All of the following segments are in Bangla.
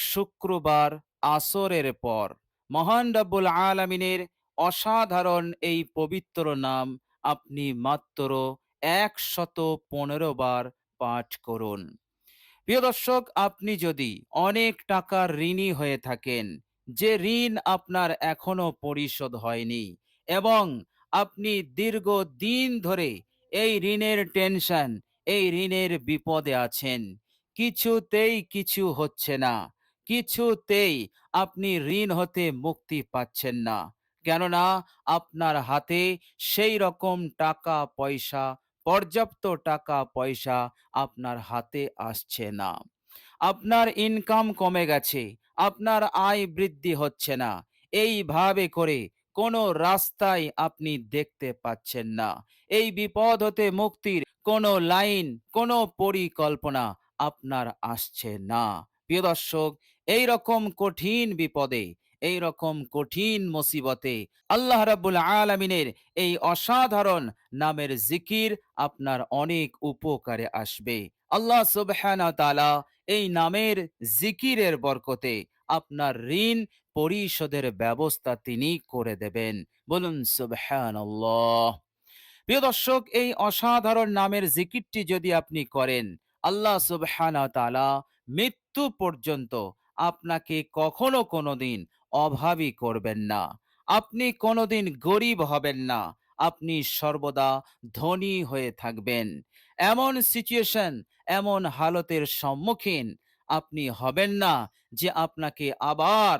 শুক্রবার আসরের পর মহান রব্বুল আলমিনের অসাধারণ এই পবিত্র নাম আপনি মাত্র একশত পনেরো বার পাঠ করুন। প্রিয় দর্শক, আপনি যদি অনেক টাকার ঋণী হয়ে থাকেন, যে ঋণ আপনার এখনও পরিশোধ হয়নি এবং আপনি দীর্ঘ দিন ধরে এই ঋণের টেনশন, এই ঋণের বিপদে আছেন, কিছুতেই কিছু হচ্ছে না। কিছুতেই আপনি ঋণ হতে মুক্তি পাচ্ছেন না। কেননা আপনার হাতে সেই রকম টাকা পয়সা, পর্যাপ্ত টাকা পয়সা আপনার হাতে আসছে না। আপনার ইনকাম কমে গেছে, আপনার আয় বৃদ্ধি হচ্ছে না। এইভাবে করে কোনো রাস্তায় আপনি দেখতে পাচ্ছেন না। এই বিপদ হতে মুক্তির কোনো লাইন, কোনো পরিকল্পনা আপনার আসছে না। প্রিয় দর্শক এই রকম কঠিন বিপদে এই রকম কঠিন মুসিবতে আল্লাহ রাব্বুল আলামিনের এই অসাধারণ নামের জিকির আপনার অনেক উপকারে আসবে। আল্লাহ সুবহানাহু তাআলা এই নামের জিকিরের বরকতে আপনার ঋণ পরিশোধের ব্যবস্থা তিনি করে দেবেন। বলুন সুবহানাল্লাহ। প্রিয় দর্শক, এই অসাধারণ নামের জিকিরটি যদি আপনি করেন, আল্লাহ সুবহানাহু তাআলা মৃত্যু পর্যন্ত আপনাকে কখনো কোনোদিন অভাবী করবেন না। আপনি কোনোদিন গরিব হবেন না। আপনি সর্বদা ধনী হয়ে থাকবেন। এমন সিচুয়েশন এমন হালতের সম্মুখীন আপনি হবেন না যে আপনাকে আবার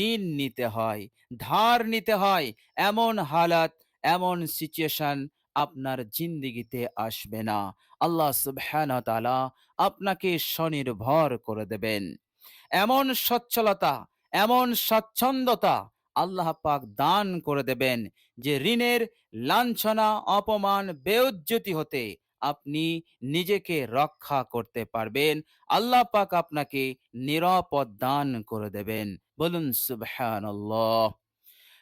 ঋণ নিতে হয়, ধার নিতে হয়। এমন হালাত, এমন সিচুয়েশন আপনার জিন্দিগিতে আসবে না। আল্লাহ সুবহানাহু তাআলা আপনাকে স্বনির্ভর করে দেবেন। এমন সচ্ছলতা, এমন স্বচ্ছন্দতা আল্লাহ পাক দান করে দেবেন যে ঋণের লাঞ্ছনা, অপমান, বেউজ্জতি হতে আপনি নিজেকে রক্ষা করতে পারবেন। আল্লাহ পাক আপনাকে নিরাপদ দান করে দেবেন। বলুন সুবহানাল্লাহ।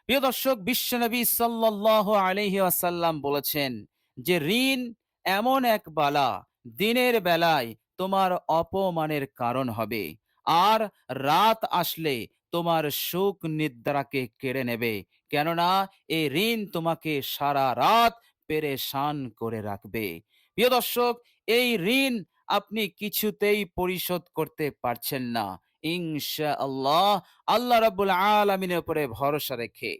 প্রিয় দর্শক বিশ্বনবী সাল্লাল্লাহু আলাইহি ওয়াসাল্লাম বলেছেন যে, ঋণ এমন এক বালা দিনের বেলায় তোমার অপমানের কারণ হবে। আর রাত আসলে তোমার সুখ নিদ্রাকে কেড়ে নেবে। কেননা এই ঋণ তোমাকে সারা রাত পেরেশান করে রাখবে। প্রিয় দর্শক, এই ঋণ আপনি কিছুতেই পরিশোধ করতে পারছেন না। ইনশা আল্লাহ আল্লাহ রাব্বুল আলামিনের উপরে ভরসা রেখে,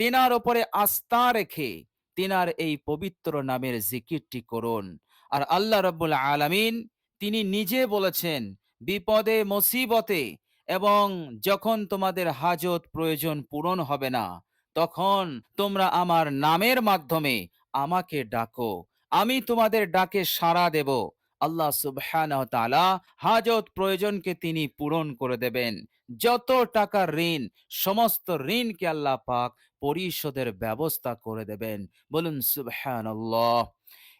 তিনার উপরে আস্থা রেখে তিনার এই পবিত্র নামের জিকিরটি করুন। আর আল্লাহ রাব্বুল আলামিন তিনি নিজে বলেছেন, বিপদে, মুসিবতে এবং যখন তোমাদের হাজত প্রয়োজন পূরণ হবে না, তখন তোমরা আমার নামের মাধ্যমে আমাকে ডাকো। আমি তোমাদের ডাকে সাড়া দেব। আল্লাহ তাআলা হাজত প্রয়োজনকে তিনি পূরণ করে দেবেন। যত টাকার ঋণ, সমস্ত ঋণকে আল্লাহ পাক পরিশোধের ব্যবস্থা করে দেবেন। বলুন সুবহানাল্লাহ।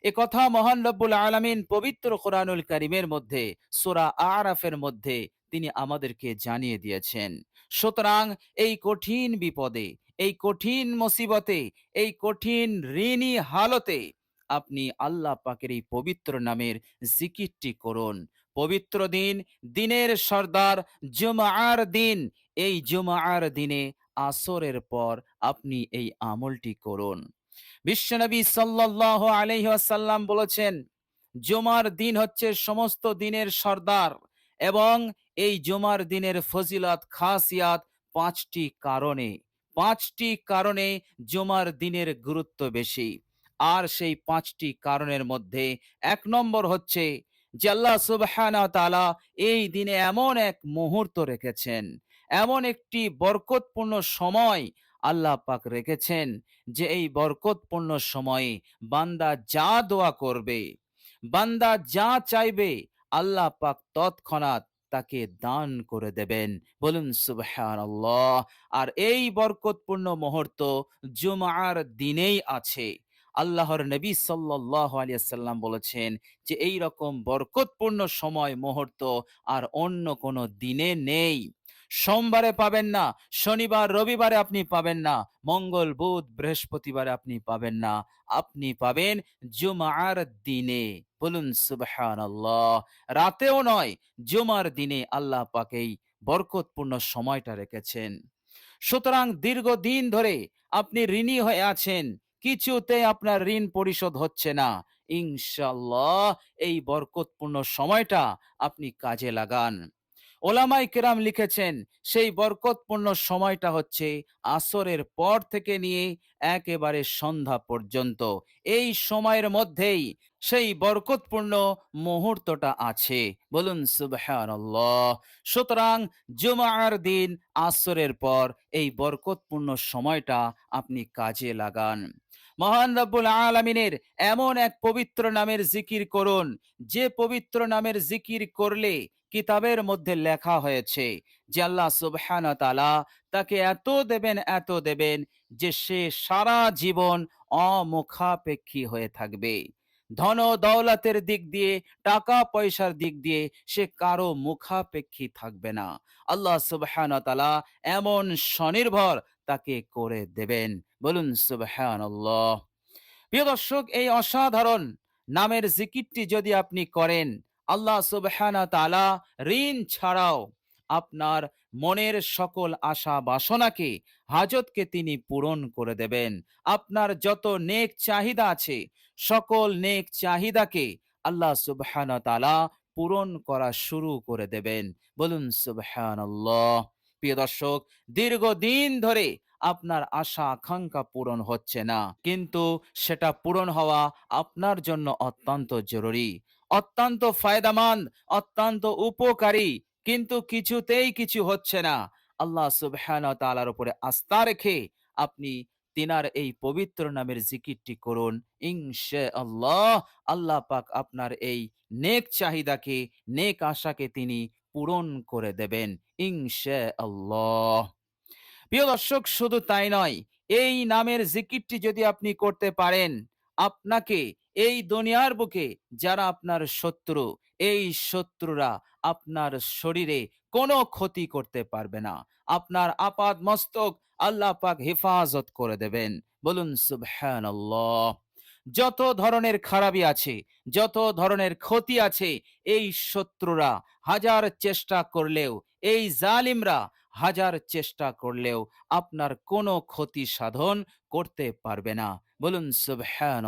এ কথা মহান রব্বুল আলামিন পবিত্র কোরআনুল কারিমের মধ্যে, সূরা আরাফের মধ্যে তিনি আমাদেরকে জানিয়ে দিয়েছেন। সুতরাং এই কঠিন বিপদে, এই কঠিন মুসিবতে, এই কঠিন ঋণী হালতে আপনি আল্লাহ পাকের এই পবিত্র নামের জিকিরটি করুন। পবিত্র দিন, দিনের সর্দার, জুমার দিন। এই জুমার দিনে আসরের পর আপনি এই আমলটি করুন। বিশ্বনবী সাল্লাল্লাহু আলাইহি ওয়াসাল্লাম বলেছেন, জুমার দিন হচ্ছে সমস্ত দিনের সর্দার এবং এই জুমার দিনের ফজিলত, খাসিয়াত পাঁচটি কারণে। পাঁচটি কারণে জুমার দিনের গুরুত্ব বেশি। আর সেই পাঁচটি কারণের মধ্যে এক নম্বর হচ্ছে যে আল্লাহ তাআলা এই দিনে এমন এক মুহূর্ত রেখেছেন। এমন একটি বরকতপূর্ণ সময় আল্লাহ পাক রেখেছেন যে এই বরকতপূর্ণ সময়ে বান্দা যা দোয়া করবে, বান্দা যা চাইবে আল্লাহ পাক তৎক্ষণাৎ তাকে দান করে দেবেন। বলুন সুবহানাল্লাহ। আর এই বরকতপূর্ণ মুহূর্ত জুমার দিনেই আছে। আল্লাহর নবী সাল্লাল্লাহু আলাইহি সাল্লাম বলেছেন যে এই রকম বরকতপূর্ণ সময়, মুহূর্ত আর অন্য কোনো দিনে নেই। সোমবারে পাবেন না, শনিবার, রবিবারে আপনি পাবেন না, মঙ্গল, বুধ, বৃহস্পতিবারে আপনি পাবেন না। আপনি পাবেন জুমার দিনে। বলুন, সুবহানাল্লাহ। রাতেও নয়, জুমার দিনে আল্লাহ পাকেই বরকতপূর্ণ সময়টা রেখেছেন। সুতরাং দীর্ঘদিন ধরে আপনি ঋণী হয়ে আছেন কিছুতে আপনার ঋণ পরিশোধ হচ্ছে না। ইনশাল্লাহ এই বরকতপূর্ণ সময়টা আপনি কাজে লাগান। ওলামাই কেরাম লিখেছেন, সেই বরকতপূর্ণ সময়টা হচ্ছে আসরের পর থেকে নিয়ে একেবারে সন্ধ্যা পর্যন্ত। এই সময়ের মধ্যেই সেই বরকতপূর্ণ মুহূর্তটা আছে। বলুন সুতরাং জুমার দিন, আসরের পর এই বরকতপূর্ণ সময়টা আপনি কাজে লাগান। মহান রব্বুল আলমিনের এমন এক পবিত্র নামের জিকির করুন। যে পবিত্র নামের জিকির করলে কিতাবের মধ্যে লেখা হয়েছে যে আল্লাহ সুবহান তালা তাকে এত দেবেন এত দেবেন যে সে সারা জীবন অমুখাপেক্ষী হয়ে থাকবে। ধন দৌলতের দিক দিয়ে, টাকা পয়সার দিক দিয়ে সে কারও মুখাপেক্ষী থাকবে না। আল্লাহ সুবহান তালা এমন স্বনির্ভর তাকে করে দেবেন। বলুন সুবহান প্রিয় দর্শক, এই অসাধারণ নামের জিকিরটি যদি আপনি করেন, আল্লাহ সুবহানা তালা ঋণ ছাড়াও আপনার মনের সকল আশা বাসনাকে, হাজতকে তিনি পূরণ করে দেবেন। আপনার যত নেক চাহিদা আছে, সকল নেক চাহিদাকে আল্লাহ সুবহানা তালা পূরণ করা শুরু করে দেবেন। বলুন সুবহান প্রিয় দর্শক, দীর্ঘদিন ধরে আপনার আশা, আকাঙ্ক্ষা পূরণ হচ্ছে না। কিন্তু সেটা পূরণ হওয়া আপনার জন্য অত্যন্ত জরুরি। অত্যন্ত ফায়দামান অত্যন্ত উপকারী, কিন্তু কিছুতেই কিছু হচ্ছে না। আল্লাহ সুবহান তালার উপরে আস্থা রেখে আপনি তিনার এই পবিত্র নামের জিকিরটি করুন। ইনশে আল্লাহ আল্লাহ পাক আপনার এই নেক চাহিদাকে, নেক আশাকে তিনি পূরণ করে দেবেন ইনশে আল্লাহ প্রিয় দর্শক, শুধু তাই নয়, এই নামের জিকিরটি যদি আপনি করতে পারেন, আপনাকে এই দুনিয়ার বুকে যারা আপনার শত্রু, এই শত্রুরা আপনার শরীরে কোনো ক্ষতি করতে পারবে না। আপনার আপাদ মস্তক আল্লাহ পাক হেফাজত করে দেবেন। বলুন সুবহান যত ধরনের খারাপি আছে, যত ধরনের ক্ষতি আছে, এই শত্রুরা হাজার চেষ্টা করলেও, এই জালিমরা হাজার চেষ্টা করলেও আপনার কোনো ক্ষতি সাধন করতে পারবে না। বলুন সুবহান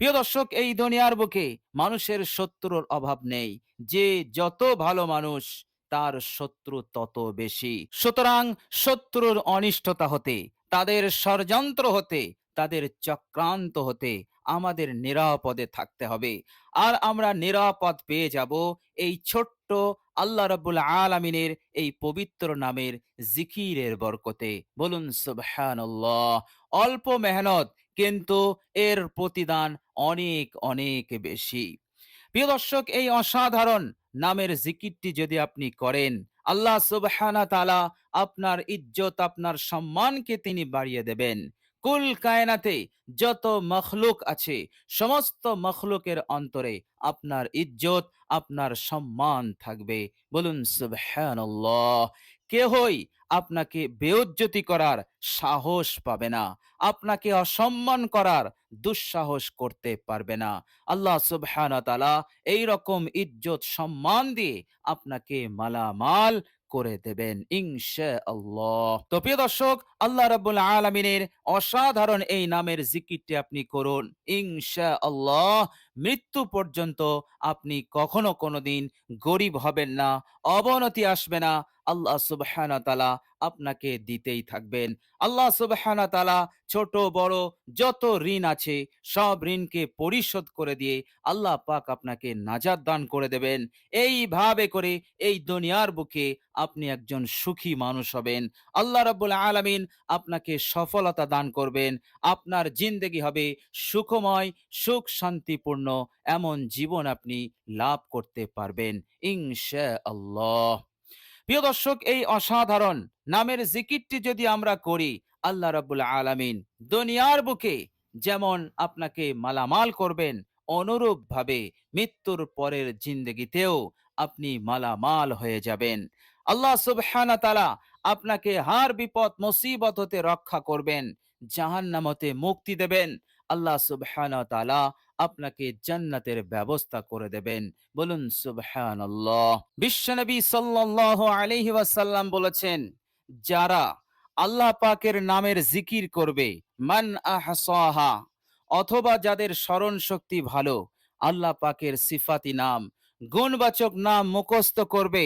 প্রিয় দর্শক, এই দুনিয়ার বুকে মানুষের শত্রুর অভাব নেই। যে যত ভালো মানুষ, তার শত্রু তত বেশি। সুতরাং শত্রুর অনিষ্টতা হতে, তাদের ষড়যন্ত্র হতে তাদের চক্রান্ত হতে আমাদের নিরাপদে থাকতে হবে। আর আমরা নিরাপদ পেয়ে যাব এই ছোট্ট আল্লাহ রব্বুল আলমিনের এই পবিত্র নামের জিকিরের বরকতে। বলুন সুবহান অল্প মেহনত কিন্তু এর প্রতিদান অনেক অনেক বেশি। প্রিয় দর্শক, এই অসাধারণ নামের জিকিরটি যদি আপনি করেন, আল্লাহ সুবহানা তালা আপনার ইজ্জত, আপনার সম্মানকে তিনি বাড়িয়ে দেবেন। কুল কায়নাতে যত মখলুক আছে, সমস্ত মখলুকের অন্তরে আপনার ইজ্জত, আপনার সম্মান থাকবে। বলুন কেহই আপনাকে বেউজ্জতি করার সাহস পাবে না, আপনাকে অসম্মান করার দুঃসাহস করতে পারবে না। আল্লাহ সুবহানা তালা এইরকম ইজ্জত, সম্মান দিয়ে আপনাকে মালামাল করে দেবেন ইনশা আল্লাহ তো প্রিয় দর্শক আল্লাহ রাব্বুল আলামিনের অসাধারণ এই নামের জিকিরটি আপনি করুন। ইনশা আল্লাহ মৃত্যু পর্যন্ত আপনি কখনো কোনোদিন গরিব হবেন না, অবনতি আসবে না। আল্লাহ সুবহানা তালা আপনাকে দিতেই থাকবেন। আল্লাহ সুবহানা ছোট, বড় যত ঋণ আছে সব ঋণকে পরিশোধ করে দিয়ে আল্লাহ পাক আপনাকে নাজাদ দান করে দেবেন। এইভাবে করে এই দুনিয়ার বুকে আপনি একজন সুখী মানুষ হবেন। আল্লাহ রাব্বুল আলামিন আপনাকে সফলতা দান করবেন। আপনার জিন্দেগি হবে সুখময়, সুখ শান্তিপূর্ণ, এমন জীবন আপনি লাভ করতে পারবেন আল্লাহ প্রিয় দর্শক, এই অসাধারণ নামের জিকিরটি যদি আমরা করি, আল্লাহ রাবুল আলামিন দুনিয়ার বুকে যেমন আপনাকে মালামাল করবেন অনুরূপ ভাবে মৃত্যুর পরের জিন্দগিতেও আপনি মালামাল হয়ে যাবেন। আল্লাহ সুবহানা তালা আপনাকে হার, বিপদ, মুসিবত হতে রক্ষা করবেন জাহান্নামতে মুক্তি দেবেন। আল্লাহ সুবহানা তালা আপনাকে জান্নাতের ব্যবস্থা করে দেবেন। বলুন সুবহানাল্লাহ। বিশ্বনবী সাল্লাল্লাহু আলাইহি ওয়াসাল্লাম বলেছেন, যারা আল্লাহ পাকের নামের জিকির করবে, মান আহসাহা, অথবা যাদের স্মরণ শক্তি ভালো, আল্লাহ পাকের সিফাতি নাম, গুণবাচক নাম মুখস্থ করবে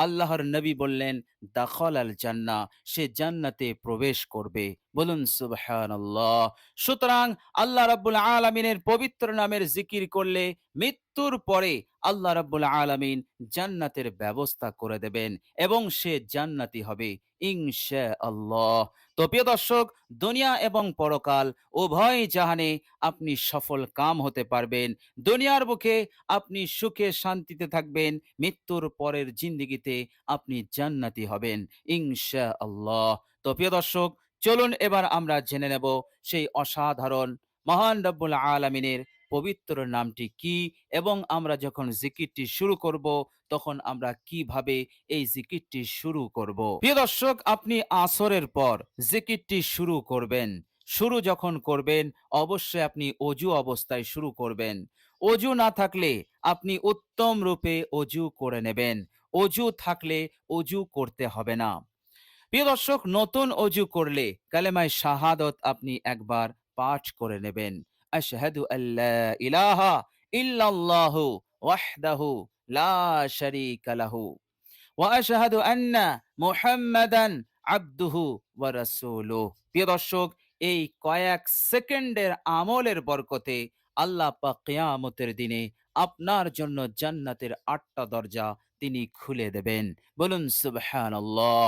আল্লাহর নবী বললেন দাখল আল জান্না সে জান্নাতে প্রবেশ করবে। বলুন, সুবহানাল্লাহ। সুতরাং আল্লাহ রাব্বুল আলামিনের পবিত্র নামের জিকির করলে মৃত্যুর পরে আল্লাহ রাব্বুল আলামিন জান্নাতের ব্যবস্থা করে দেবেন এবং সে জান্নাতি হবে ইনশা আল্লাহ তো প্রিয় দর্শক, দুনিয়া এবং পরকাল উভয় জাহানে আপনি সফল কাম হতে পারবেন। দুনিয়ার বুকে আপনি সুখে শান্তিতে থাকবেন, মৃত্যুর পরের জিন্দিগিতে আপনি জান্নাতি হবেন ইনশা আল্লাহ তো প্রিয় দর্শক চলুন এবার আমরা জেনে নেব সেই অসাধারণ, মহান রব্বুল আলমিনের পবিত্র নামটি কি এবং আমরা যখন জিকিরটি শুরু করব, তখন আমরা কীভাবে এই জিকিরটি শুরু করব? প্রিয় দর্শক, আপনি আসরের পর জিকিরটি শুরু করবেন। শুরু যখন করবেন, অবশ্যই আপনি অজু অবস্থায় শুরু করবেন। অজু না থাকলে আপনি উত্তম রূপে অজু করে নেবেন। অজু থাকলে অজু করতে হবে না। প্রিয় দর্শক, নতুন অজু করলে কালেমায় শাহাদত আপনি একবার পাঠ করে নেবেন। আশহাদু ইলাহা ওয়াহদাহু লা শারীকা লাহু ওয়া আশহাদু আন্না মুহাম্মাদান ওয়া রাসূলুহু। প্রিয় দর্শক, এই কয়েক সেকেন্ডের আমলের বরকতে আল্লাহ পাক কিয়ামতের দিনে আপনার জন্য জান্নাতের আটটা দরজা তিনি খুলে দেবেন। বলুন সুবহানাল্লাহ।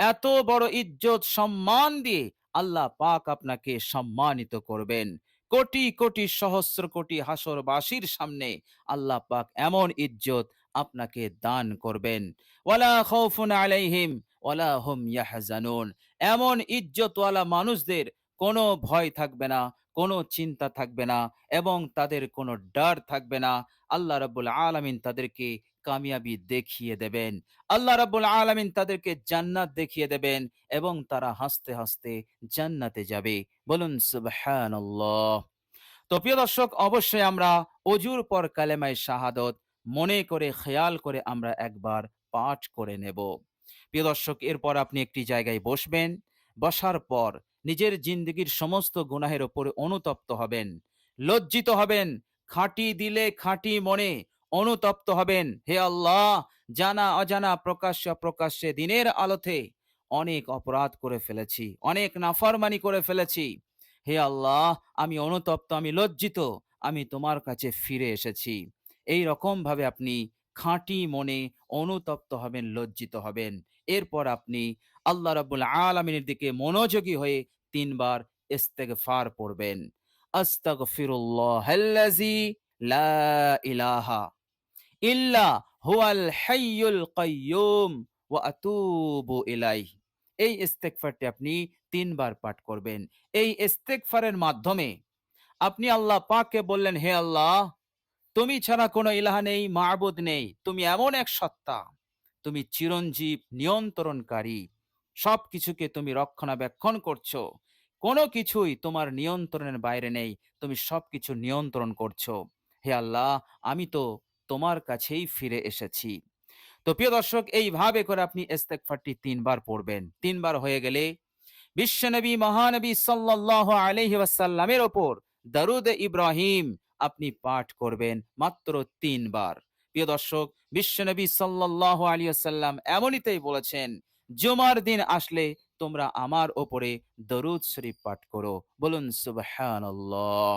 এত বড় ইজ্জত সম্মান দিয়ে আল্লাহ পাক আপনাকে সম্মানিত করবেন। কোটি কোটি, সহস্র কোটি হাসরবাসীর সামনে আল্লাহ পাক এমন ইজ্জত আপনাকে দান করবেন। ওয়ালা খাউফুন আলাইহিম, ওয়ালা হুম ইয়াহজানুন। এমন ইজ্জতওয়ালা মানুষদের কোনো ভয় থাকবে না, কোনো চিন্তা থাকবে না এবং তাদের কোনো ডর থাকবে না। আল্লাহ রাব্বুল আলামিন তাদেরকে কামিয়াবি দেখিয়ে দেবেন। আল্লাহ রাব্বুল আলামিন তাদেরকে জান্নাত দেখিয়ে দেবেন এবং তারা হাসতে হাসতে জান্নাতে যাবে। বলুন, সুবহানাল্লাহ। তো প্রিয় দর্শক, অবশ্যই আমরা অজুর পর কালেমায় শাহাদত, মনে করে, খেয়াল করে আমরা একবার পাঠ করে নেব। প্রিয় দর্শক, এরপর আপনি একটি জায়গায় বসবেন, বসার পর নিজের জিন্দগির সমস্ত গুনাহের ওপরে অনুতপ্ত হবেন, লজ্জিত হবেন, খাঁটি দিলে খাঁটি মনে অনুতপ্ত হবেন। হে আল্লাহ, জানা, অজানা, প্রকাশ্য প্রকাশ্যে দিনের আলোতে অনেক অপরাধ করে ফেলেছি, অনেক নাফরমানি করে ফেলেছি। হে আল্লাহ, আমি অনুতপ্ত, আমি লজ্জিত, আমি তোমার কাছে ফিরে এসেছি। এই রকম ভাবে আপনি খাঁটি মনে অনুতপ্ত হবেন, লজ্জিত হবেন। এরপর আপনি আল্লাহ রাব্বুল আলামিনের দিকে মনোযোগী হয়ে তিনবার ইস্তেগফার পড়বেন। আস্তাগফিরুল্লাহাল্লাযী লা ইলাহা ইল্লা হুয়াল হাইয়ুল কাইয়্যুম ওয়া আতুবু ইলাইহি। এই ইস্তেগফারটি আপনি তিনবার পাঠ করবেন। এই ইস্তেগফারের মাধ্যমে আপনি আল্লাহ পাককে বললেন, হে আল্লাহ, তুমি ছাড়া কোনো ইলাহা নেই, মাবুদ নেই, তুমি এমন এক সত্তা। তুমি চিরঞ্জীব, নিয়ন্ত্রণকারী। সব কিছুকে তুমি রক্ষণাবেক্ষণ করছ। কোনো কিছুই তোমার নিয়ন্ত্রণের বাইরে নেই। তুমি সবকিছু নিয়ন্ত্রণ করছ। হে আল্লাহ, আমি তো তোমার কাছেই ফিরে এসেছি। তো প্রিয় দর্শক, এইভাবে করে আপনি ইস্তেগফারটি তিনবার পড়বেন। তিনবার হয়ে গেলে বিশ্বনবী, মহানবী সাল্লাল্লাহু আলাইহি ওয়াসাল্লামের ওপর দরুদ ইব্রাহিম আপনি পাঠ করবেন মাত্র তিনবার। প্রিয় দর্শক, বিশ্বনবী সাল্লাল্লাহু আলাইহি ওয়াসাল্লাম এমনিতেই বলেছেন, জুমার দিন আসলে তোমরা আমার ওপরে দরুদ শরীফ পাঠ করো। বলুন, সুবহানাল্লাহ।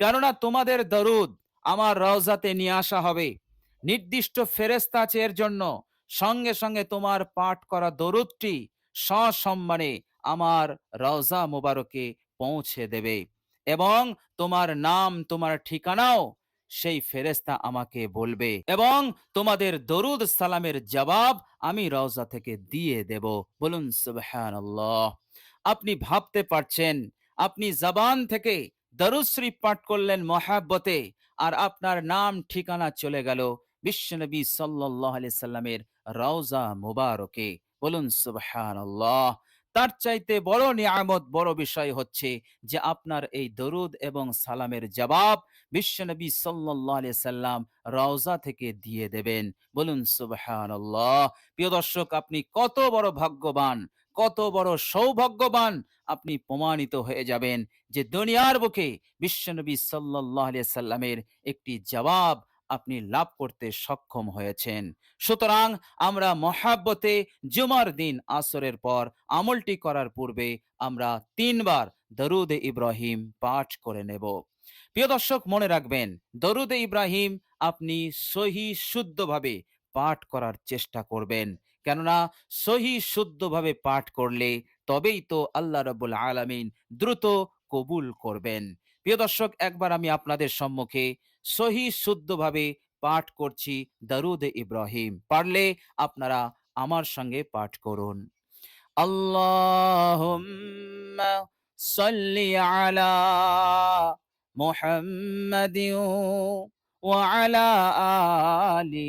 কেননা তোমাদের দরুদ আমার রওজাতে নিয়ে আসা হবে। নির্দিষ্ট ফেরেস্তা আছে জন্য। সঙ্গে সঙ্গে তোমার পাঠ করা দরুদটি সসম্মানে আমার রওজা মুবারকে পৌঁছে দেবে এবং তোমার নাম, তোমার ঠিকানাও সেই ফেরেস্তা আমাকে বলবে এবং তোমাদের দরুদ সালামের জবাব আমি রওজা থেকে দিয়ে দেব। বলুন আপনি ভাবতে পারছেন, আপনি জবান থেকে দরুদ শরীফ পাঠ করলেন মহাব্বতে। আর আপনার নাম, ঠিকানা চলে গেল বিশ্বনবী আলাইহি সাল্লামের রওজা মুবারকে। বলুন, সুবহানাল্লাহ। তার চাইতে বড় নিয়ামত, বড় বিষয় হচ্ছে যে আপনার এই দরুদ এবং সালামের জবাব বিশ্বনবী আলাইহি সাল্লাম রওজা থেকে দিয়ে দেবেন। বলুন, সুবহানাল্লাহ। প্রিয় দর্শক, আপনি কত বড় ভাগ্যবান। কত বড় সৌভাগ্যবান আপনি প্রমাণিত হয়ে যাবেন যে দুনিয়ার বুকে বিশ্বনবী আলাইহি সাল্লামের একটি জবাব আপনি লাভ করতে সক্ষম হয়েছেন। সুতরাং আমরা মহাব্বতে জুমার দিন আসরের পর আমলটি করার পূর্বে আমরা তিনবার দরুদ ইব্রাহিম পাঠ করে নেব। প্রিয় দর্শক, মনে রাখবেন, দরুদ ইব্রাহিম আপনি সহি শুদ্ধভাবে পাঠ করার চেষ্টা করবেন। কেননা সহি শুদ্ধভাবে পাঠ করলে তবেই তো আল্লাহ রবুল আলামিন দ্রুত কবুল করবেন। প্রিয় দর্শক, একবার আমি আপনাদের সম্মুখে সহি শুদ্ধভাবে পাঠ করছি দারুদ ইব্রাহিম। পারলে আপনারা আমার সঙ্গে পাঠ করুন। আল্লাহুম্মা সাল্লি আলা মুহাম্মাদিন ওয়া আলা আলি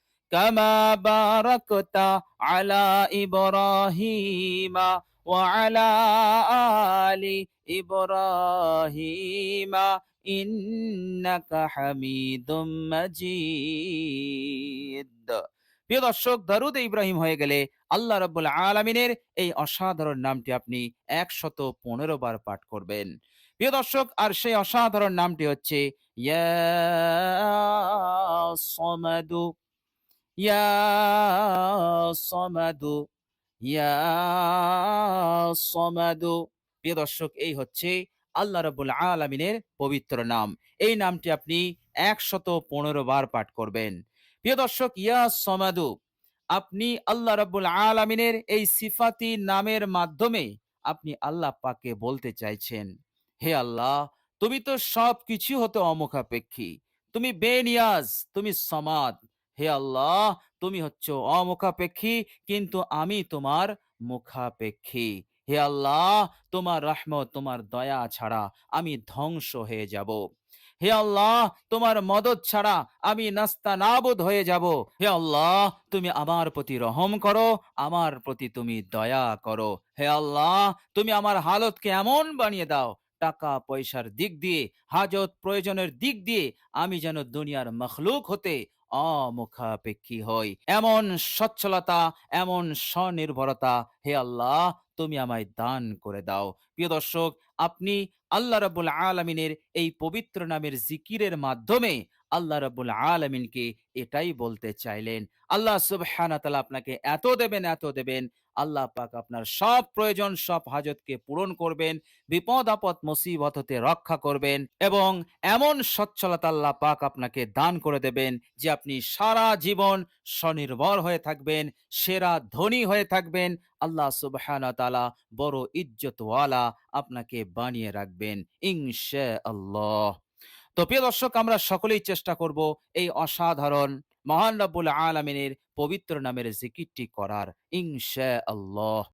كما باركت على إبراهيم وعلى آل إبراهيم ইন্নাকা হামিদুম মাজিদ প্রিয় দর্শক দরুদ ইব্রাহিম হয়ে গেলে আল্লাহ রাব্বুল আলামিনের এই অসাধারণ নামটি আপনি একশত পনেরো বার পাঠ করবেন প্রিয় দর্শক আর সেই অসাধারণ নামটি হচ্ছে ইয়া সমাদু ইয়া সমাদু ইয়া সমাদু। প্রিয় দর্শক, এই হচ্ছে আল্লাহ রবুল আলমিনের পবিত্র নাম। এই নামটি আপনি একশত পনেরো বার পাঠ করবেন। প্রিয় দর্শক, ইয়া সমাদু, আপনি আল্লাহ আলমিনের এই সিফাতি নামের মাধ্যমে আপনি আল্লাহ পাকে বলতে চাইছেন। হে আল্লাহ, তুমি তো সব কিছু হতে অমুখাপেক্ষী। তুমি বেনিয়াজ, তুমি সমাদ। হে আল্লাহ, তুমি হচ্ছে অমুখাপেক্ষী, কিন্তু আমি তোমার মুখাপেক্ষী। হে আল্লাহ, তোমার রহমত, তোমার দয়া ছাড়া আমি ধ্বংস হয়ে যাব। হে আল্লাহ, তোমার মদত ছাড়া আমি নাস্তা নাবুদ হয়ে যাব। হে আল্লাহ, তুমি আমার প্রতি রহম করো, আমার প্রতি তুমি দয়া করো। হে আল্লাহ, তুমি আমার হালতকে এমন বানিয়ে দাও টাকা পয়সার দিক দিয়ে, হাজত প্রয়োজনের দিক দিয়ে, আমি যেন দুনিয়ার মখলুক হতে অমুখাপেক্ষী হই। এমন সচ্ছলতা, এমন স্বনির্ভরতা, হে আল্লাহ, তুমি আমায় দান করে দাও। প্রিয় দর্শক, আপনি আল্লাহ রাবুল আলমিনের এই পবিত্র নামের জিকিরের মাধ্যমে আল্লাহ রাবুল আলমিনকে এটাই বলতে চাইলেন। আল্লাহ সুবহানা তালা আপনাকে এত দেবেন এত দেবেন। আল্লাহ পাক আপনার সব প্রয়োজন, সব হাজতকে পূরণ করবেন। বিপদ, আপদ, মুসিবত হতে রক্ষা করবেন এবং এমন সচ্ছলতা আল্লাহ পাক আপনাকে দান করে দেবেন যে আপনি সারা জীবন স্বনির্ভর হয়ে থাকবেন, সেরা ধনী হয়ে থাকবেন। আল্লাহ সুবহানা তালা বড় ইজ্জতওয়ালা আপনাকে বানিয়ে রাখবেন। ইনশা আল্লাহ তো প্রিয় দর্শক, আমরা সকলেই চেষ্টা করব এই অসাধারণ, মহান রব্বুল আলমিনের পবিত্র নামের জিকিরটি করার ইনশা আল্লাহ